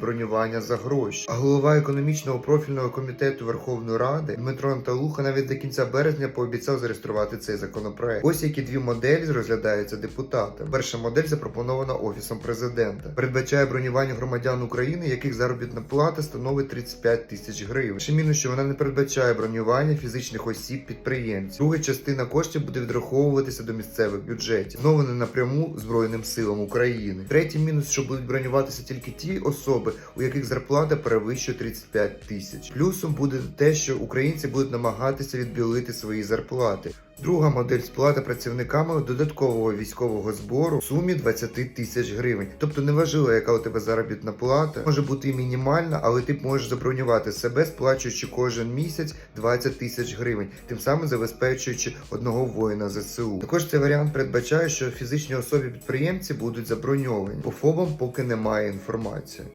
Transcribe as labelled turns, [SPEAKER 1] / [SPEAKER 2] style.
[SPEAKER 1] бронювання за гроші. А голова економічного профільного комітету Верховної Ради Дмитро Анталуха навіть до кінця березня пообіцяв зареєструвати цей законопроект. Ось які дві моделі розглядаються депутатами. Перша модель запропонована офісом президента. Передбачає бронювання громадян України, яких заробітна плата становить 35 тисяч гривень. Ще мінус, що вона не передбачає бронювання фізичних осіб підприємців. Друга частина коштів буде відраховуватися до місцевих бюджетів, знову не напряму Збройним силам України. Третій мінус, що будуть бронюватися тільки ті особи, у яких зарплата перевищує 35 тисяч. Плюсом буде те, що українці будуть намагатися відбілити свої зарплати. Друга модель сплата працівниками додаткового військового збору в сумі 20 тисяч гривень. Тобто неважливо, яка у тебе заробітна плата, може бути і мінімальна, але ти можеш забронювати себе, сплачуючи кожен місяць 20 тисяч гривень, тим самим забезпечуючи одного воїна ЗСУ. Також цей варіант передбачає, що фізичні особи підприємці будуть заброньовані. По ФОБам поки немає інформації.